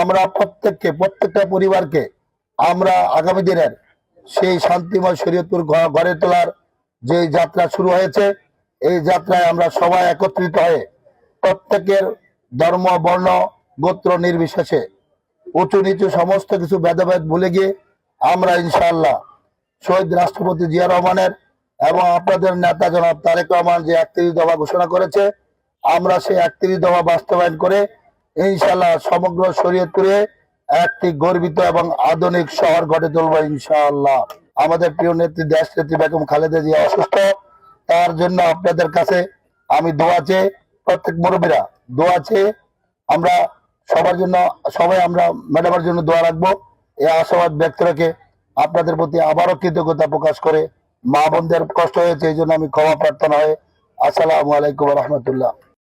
আমরা প্রত্যেককে, প্রত্যেকটা পরিবারকে আমরা আগামী দিনের সেই শান্তিময় শরীয়তপুর গড়ে তোলার যে যাত্রা শুরু হয়েছে, এই যাত্রায় আমরা সবাই একত্রিত হয়ে প্রত্যেকের ধর্ম, বর্ণ, গোত্র নির্বিশেষে উঁচু নিচু সমস্ত কিছু ভেদাভেদ ভুলে গিয়ে আমরা ইনশাআল্লাহ শহীদ রাষ্ট্রপতি জিয়া রহমানের এবং আপনাদের নেতা জনাব তারেক রহমান যে একত্রিশ দফা ঘোষণা করেছে, আমরা সেই একত্রিশ দফা বাস্তবায়ন করে ইনশাআল্লাহ সমগ্র শরীয়তপুরে একটি গর্বিত এবং আধুনিক শহর গড়ে তুলবো ইনশাআল্লাহ। আমাদের প্রিয় নেত্রী দেশ নেত্রী বেগম খালেদা জিয়া অসুস্থ। তার জন্য আপনাদের কাছে আমি দোয়া চেয়ে, প্রত্যেক মুরব্বীরা দোয়া চেয়ে আমরা সবার জন্য, সবাই আমরা ম্যাডামের জন্য দোয়া রাখব। এই আশাবাদ ব্যক্ত রেখে আপনাদের প্রতি আবারও কৃতজ্ঞতা প্রকাশ করে মা বোনদের কষ্ট হয়েছে, এই জন্য আমি ক্ষমা প্রার্থনা হয়ে, আসসালামু আলাইকুম রহমতুল্লাহ।